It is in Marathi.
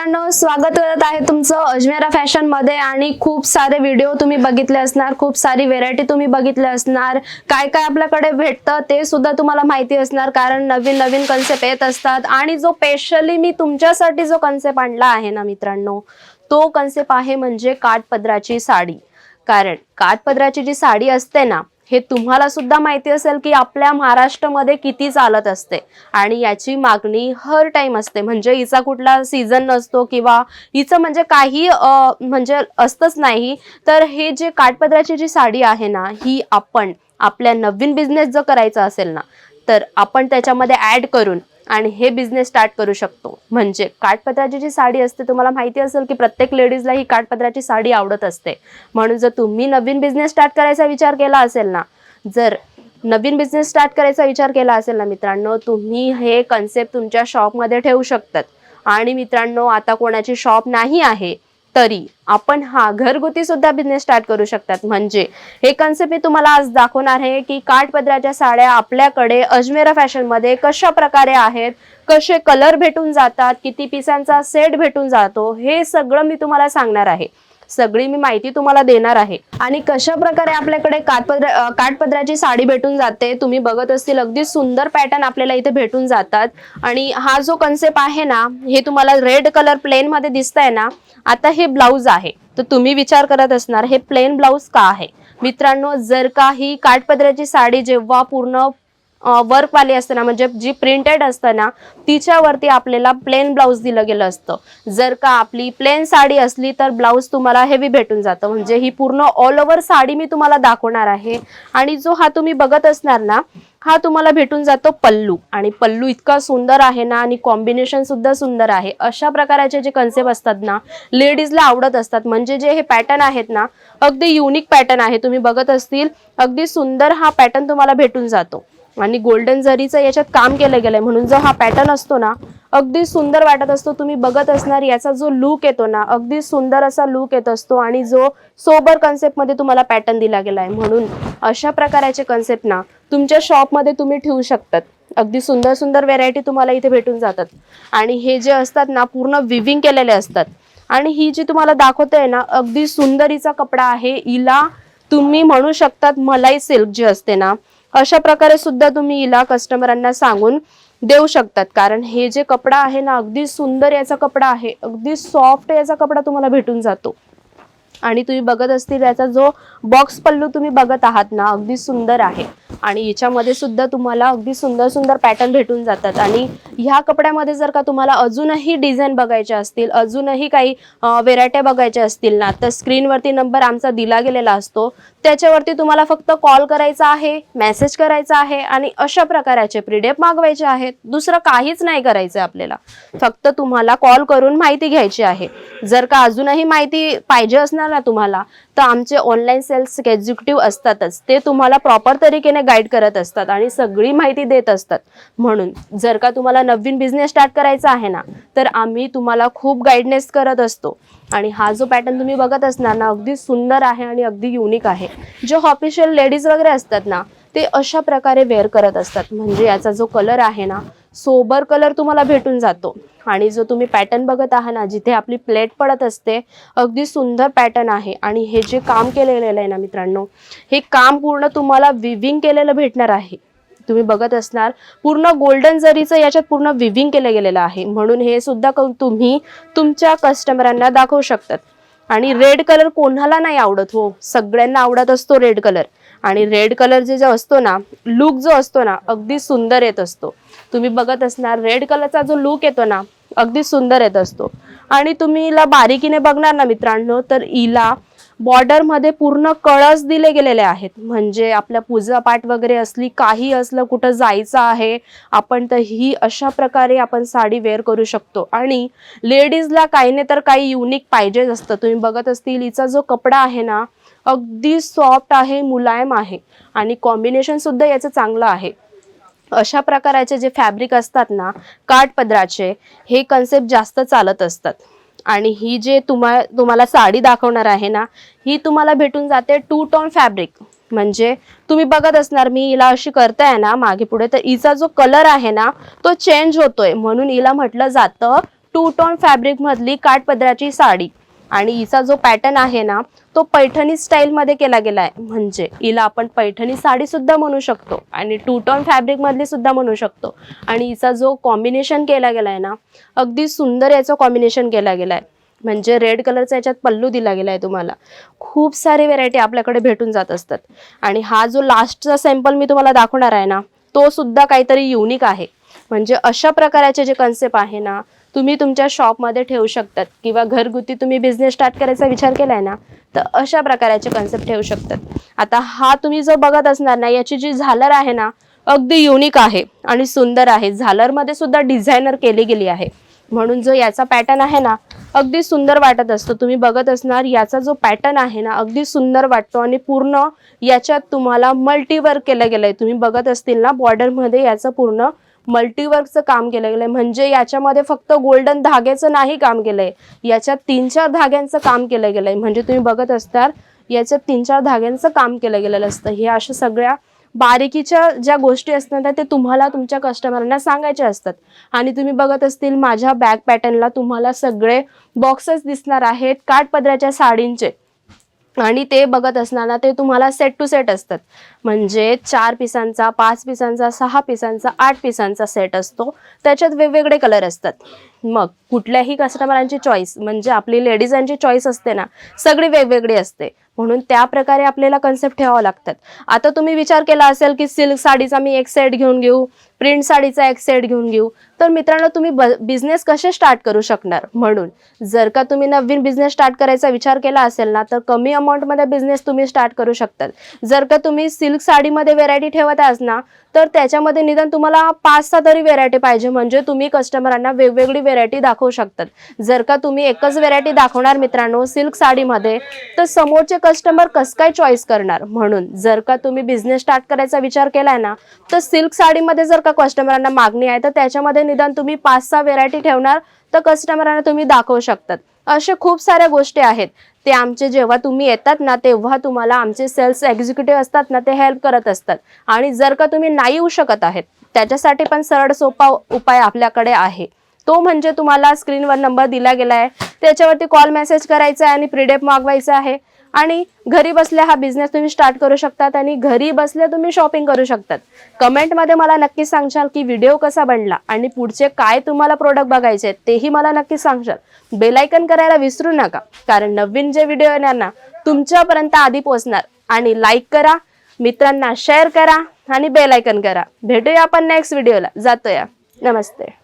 मित्रांनो स्वागत करत आहे तुमचं अजमेरा फॅशनमध्ये आणि खूप सारे व्हिडिओ तुम्ही बघितले असणार खूप सारी व्हेरायटी तुम्ही बघितले असणार. काय काय आपल्याकडे भेटतं ते सुद्धा तुम्हाला माहिती असणार कारण नवीन नवीन कन्सेप्ट येत असतात. आणि जो स्पेशली मी तुमच्यासाठी जो कन्सेप्ट आणला आहे ना मित्रांनो तो कन्सेप्ट आहे म्हणजे काठपदराची साडी. कारण काठपदराची जी साडी असते ना हे तुम्हाला सुद्धा माहिती असेल की आपल्या महाराष्ट्रामध्ये किती चालत असते. आणि याची मागणी हर टाइम असते. म्हणजे हिचा कुठला सीझन नसतो किंवा हिचं म्हणजे काही म्हणजे असतंच नाही. तर हे जे काठपदराची जी साडी आहे ना ही आपण आपल्या नवीन बिझनेस जर करायचा असेल ना तर आपण त्याच्यामध्ये ऍड करून आणि हे बिझनेस स्टार्ट करू शकतो. म्हणजे काठपत्राची जी साडी असते तुम्हाला माहिती असेल की प्रत्येक लेडीजला ही काठपत्राची साडी आवडत असते. म्हणून जर तुम्ही नवीन बिझनेस स्टार्ट करायचा विचार केला असेल ना जर नवीन बिझनेस स्टार्ट करायचा विचार केला असेल ना मित्रांनो तुम्ही हे कन्सेप्ट तुमच्या शॉपमध्ये ठेवू शकतात. आणि मित्रांनो आता कोणाची शॉप नाही आहे तरी आपण हा घरगुती सुद्धा बिझनेस स्टार्ट करू शकतात. म्हणजे हे कन्सेप्ट मी तुम्हाला आज दाखवणार आहे की काठपदराच्या साड्या आपल्याकडे अजमेरा फॅशनमध्ये कशा प्रकारे आहेत कसे कलर भेटून जातात किती पिसांचा सेट भेटून जातो हे सगळं मी तुम्हाला सांगणार आहे. सगळी मी माहिती तुम्हाला देणार आहे. आणि कशा प्रकारे आपल्याकडे काठपदर अं, काठपदराची साडी भेटून जाते तुम्ही बघत असतील अगदी सुंदर पॅटर्न आपल्याला इथे भेटून जातात. आणि हा जो कन्सेप्ट आहे ना हे तुम्हाला रेड कलर प्लेन मध्ये आहे ना आता हे ब्लाऊज आहे. तर तुम्ही विचार करत असणार हे प्लेन ब्लाऊज का आहे? मित्रांनो जर का ही काठपदराची साडी जेव्हा पूर्ण वर्कवाली असताना असते ना म्हणजे जी प्रिंटेड असतं ना तिच्यावरती आपल्याला प्लेन ब्लाऊज दिलं गेलं असतं. जर का आपली प्लेन साडी असली तर ब्लाऊज तुम्हाला हेवी भेटून जातं. म्हणजे ही पूर्ण ऑल ओव्हर साडी मी तुम्हाला दाखवणार आहे. आणि जो हा तुम्ही बघत असणार ना हा तुम्हाला भेटून जातो पल्लू. आणि पल्लू इतका सुंदर आहे ना आणि कॉम्बिनेशन सुद्धा सुंदर आहे. अशा प्रकारचे जे कन्सेप्ट असतात ना लेडीजला आवडत असतात. म्हणजे जे हे पॅटर्न आहेत ना अगदी युनिक पॅटर्न आहे. तुम्ही बघत असतील अगदी सुंदर हा पॅटर्न तुम्हाला भेटून जातो. आणि गोल्डन जरीचं याच्यात काम केलं गेलंय म्हणून जो हा पॅटर्न असतो ना अगदी सुंदर वाटत असतो. तुम्ही बघत असणार याचा जो लुक येतो ना अगदी सुंदर असा लुक येत असतो आणि जो सोबर कन्सेप्टमध्ये तुम्हाला पॅटर्न दिला गेलाय. म्हणून अशा प्रकाराचे कन्सेप्ट ना तुमच्या शॉपमध्ये तुम्ही ठेवू शकतात. अगदी सुंदर सुंदर व्हेरायटी तुम्हाला इथे भेटून जातात. आणि हे जे असतात ना पूर्ण विविंग केलेले असतात. आणि ही जी तुम्हाला दाखवते ना अगदी सुंदरीचा कपडा आहे. हिला तुम्ही म्हणू शकतात मलाई सिल्क जी असते ना अशा प्रकारे सुद्धा तुम्ही हिला कस्टमरांना सांगून देऊ शकतात. कारण हे जे कपडा आहे ना अगदी सुंदर याचा कपडा आहे. अगदी सॉफ्ट याचा कपडा तुम्हाला भेटून जातो. आणि तुम्ही बघत असतील याचा जो बॉक्स पल्लू तुम्ही बघत आहात ना अगदी सुंदर आहे. आणि याच्यामध्ये सुद्धा तुम्हाला अगदी सुंदर सुंदर पॅटर्न भेटून जातात. आणि ह्या कपड्यामध्ये जर का तुम्हाला अजूनही डिझाईन बघायचे असतील अजूनही काही व्हेरायट्या बघायच्या असतील ना तर स्क्रीनवरती नंबर आमचा दिला गेलेला असतो. त्याच्यावरती तुम्हाला फक्त कॉल करायचा आहे मेसेज करायचा आहे आणि अशा प्रकाराचे प्रिडेप मागवायचे आहेत. दुसरं काहीच नाही करायचं आपल्याला. फक्त तुम्हाला कॉल करून माहिती घ्यायची आहे. जर का अजूनही माहिती पाहिजे असणार ना तुम्हाला तर आमचे ऑनलाईन सेल्स एक्झिक्युटिव्ह असतातच. ते तुम्हाला प्रॉपर तरीकेने गाईड करत असतात आणि सगळी माहिती देत असतात. म्हणून जर का तुम्हाला नवीन बिझनेस स्टार्ट करायचा आहे ना तर आम्ही तुम्हाला खूप गाईडनेस करत असतो. आणि हा जो पॅटर्न तुम्ही बघत असणार ना अगदी सुंदर आहे आणि अगदी युनिक आहे. जे ऑफिशियल लेडीज वगैरे असतात ना ते अशा प्रकारे वेअर करत असतात. म्हणजे याचा जो कलर आहे ना सोबर कलर तुम्हाला भेटून जातो. आणि जो तुम्ही पॅटर्न बघत आहात ना जिथे आपली प्लेट पडत असते अगदी सुंदर पॅटर्न आहे. आणि हे जे काम केलेलं आहे ना मित्रांनो हे काम पूर्ण तुम्हाला विविंग केलेलं भेटणार आहे. तुम्ही बघत असणार पूर्ण गोल्डन जरीचं याच्यात पूर्ण विविंग केलं गेलेलं आहे. म्हणून हे सुद्धा तुम्ही तुमच्या कस्टमरांना दाखवू शकतात. आणि रेड कलर कोणाला नाही आवडत हो. सगळ्यांना आवडत असतो रेड कलर आणि रेड कलर जे जो असतो ना लुक जो असतो ना अगदी सुंदर येत असतो. तुम्ही बघत असणार रेड कलरचा जो लुक येतो ना अगदी सुंदर येत असतो. आणि तुम्ही हिला बारीकीने बघणार ना मित्रांनो तर हिला बॉर्डरमध्ये पूर्ण कळस दिले गेलेले आहेत. म्हणजे आपल्या पूजापाठ वगैरे असली काही असलं कुठं जायचं आहे आपण तर ही अशा प्रकारे आपण साडी वेअर करू शकतो. आणि लेडीजला काही नाही तर काही युनिक पाहिजेच असतं. तुम्ही बघत असतील हिचा जो कपडा आहे ना अगदी सॉफ्ट आहे मुलायम आहे. आणि कॉम्बिनेशन सुद्धा याचं चांगलं आहे. अशा प्रकाराचे जे फॅब्रिक असतात ना काठपदराचे हे कन्सेप्ट जास्त चालत असतात. आणि ही जे तुम्हा तुम्हाला साडी दाखवणार आहे ना ही तुम्हाला भेटून जाते टू टोन फॅब्रिक म्हणजे तुम्ही बघत असणार मी हिला अशी करताय ना मागे पुढे तर हिचा जो कलर आहे ना तो चेंज होतोय. म्हणून हिला म्हटलं जातं टू टोन फॅब्रिक मधली काठपदराची साडी. आणि हिचा जो पॅटर्न आहे ना तो पैठणी स्टाईल मध्ये केला गेला आहे म्हणजे हिला आपण पैठणी साडी सुद्धा म्हणू शकतो आणि टू टॉन फॅब्रिक मधली सुद्धा म्हणू शकतो. आणि हिचा जो कॉम्बिनेशन केला गेला आहे ना अगदी सुंदर याचं कॉम्बिनेशन केला गेलाय. म्हणजे रेड कलरचा याच्यात पल्लू दिला गेला आहे तुम्हाला. खूप सारे व्हेरायटी आपल्याकडे भेटून जात असतात. आणि हा जो लास्टचा सॅम्पल मी तुम्हाला दाखवणार आहे ना तो सुद्धा काहीतरी युनिक आहे. म्हणजे अशा प्रकारचे जे कन्सेप्ट आहे ना तुम्ही तुमच्या शॉपमध्ये ठेवू शकतात. किंवा घरगुती तुम्ही बिझनेस स्टार्ट करायचा विचार केलाय ना तर अशा प्रकारचे कन्सेप्ट ठेवू शकतात. आता हा तुम्ही जो बघत असणार ना याची जी झालर आहे ना अगदी युनिक आहे आणि सुंदर आहे. झालरमध्ये सुद्धा डिझायनर केली गेली आहे. म्हणून जो याचा पॅटर्न आहे ना अगदी सुंदर वाटत असतो. तुम्ही बघत असणार याचा जो पॅटर्न आहे ना अगदी सुंदर वाटतो आणि पूर्ण याच्यात तुम्हाला मल्टीवर्क केलं गेलंय. तुम्ही बघत असतील ना बॉर्डरमध्ये याचं पूर्ण मल्टीवर्कचं काम केलं गेलंय म्हणजे याच्यामध्ये फक्त गोल्डन धाग्याचं नाही काम केलंय. याच्यात तीन चार धाग्यांचं काम केलं गेलंय म्हणजे तुम्ही बघत असतात याच्यात तीन चार धाग्यांचं काम केलं गेलेलं असतं. हे अशा सगळ्या बारीकीच्या ज्या गोष्टी असतात ते तुम्हाला तुमच्या कस्टमरांना सांगायच्या असतात. आणि तुम्ही बघत असतील माझ्या बॅग पॅटर्नला तुम्हाला सगळे बॉक्सेस दिसणार आहेत काठपदराच्या साडींचे. आणि ते बघत असताना ते तुम्हाला सेट टू सेट असतात. म्हणजे चार पिसांचा पाच पिसांचा सहा पिसांचा आठ पिसांचा सेट असतो. त्याच्यात वेगवेगळे कलर असतात. मग कुठल्याही कस्टमरांची चॉईस म्हणजे आपली लेडीजांची चॉईस असते ना सगळी वेगवेगळी असते. म्हणून त्या प्रकारे आपल्याला कन्सेप्ट ठेवावं लागतात. आता तुम्ही विचार केला असेल की सिल्क साडीचा मी एक सेट घेऊन घेऊ प्रिंट साडीचा एक सेट घेऊन घेऊ तर मित्रांनो तुम्ही बिझनेस कसे स्टार्ट करू शकणार? म्हणून जर का तुम्ही नवीन बिझनेस स्टार्ट करायचा विचार केला असेल ना तर कमी अमाऊंटमध्ये बिझनेस तुम्ही स्टार्ट करू शकतात. जर का तुम्ही सिल्क साडीमध्ये व्हेरायटी ठेवत आहात ना तर त्याच्यामध्ये निदान तुम्हाला पाच सहा तरी व्हेरायटी पाहिजे. म्हणजे तुम्ही कस्टमरांना वेगवेगळी व्हेरायटी दाखवू शकतात. जर का तुम्ही एकच व्हेरायटी दाखवणार मित्रांनो सिल्क साडीमध्ये तर समोरचे कस्टमर कसं काय चॉईस करणार? म्हणून जर का तुम्ही बिझनेस स्टार्ट करायचा विचार केलाय ना तर सिल्क साडीमध्ये जर का कस्टमरांना मागणी आहे तर त्याच्यामध्ये निदान तुम्ही पाच सहा व्हेरायटी ठेवणार तर कस्टमरांना तुम्ही दाखवू शकतात. अशा खूप साऱ्या गोष्टी आहेत. ते आमचे जेव्हा तुम्ही येतात ना तेव्हा तुम्हाला आमचे सेल्स एक्झिक्युटिव्ह असतात ना ते हेल्प करत असतात. आणि जर का तुम्ही नाही येऊ शकत आहेत त्याच्यासाठी पण सरळ सोपा उपाय आपल्याकडे आहे. तो म्हणजे तुम्हाला स्क्रीनवर नंबर दिला गेला आहे त्याच्यावरती कॉल मेसेज करायचा आहे आणि प्रिडेप मागवायचा आहे. आणि घरी बसल्या हा बिझनेस तुम्ही स्टार्ट करू शकतात आणि घरी बसल्या तुम्ही शॉपिंग करू शकतात. कमेंटमध्ये मला नक्की सांगशाल की व्हिडिओ कसा बनला आणि पुढचे काय तुम्हाला प्रोडक्ट बघायचे आहेत तेही मला नक्की सांगशाल. बेलायकन करायला विसरू नका कारण नवीन जे व्हिडिओ येणार ना तुमच्यापर्यंत आधी पोहोचणार. आणि लाईक करा मित्रांना शेअर करा आणि बेलायकन करा. भेटूया आपण नेक्स्ट व्हिडिओला जातोया. नमस्ते.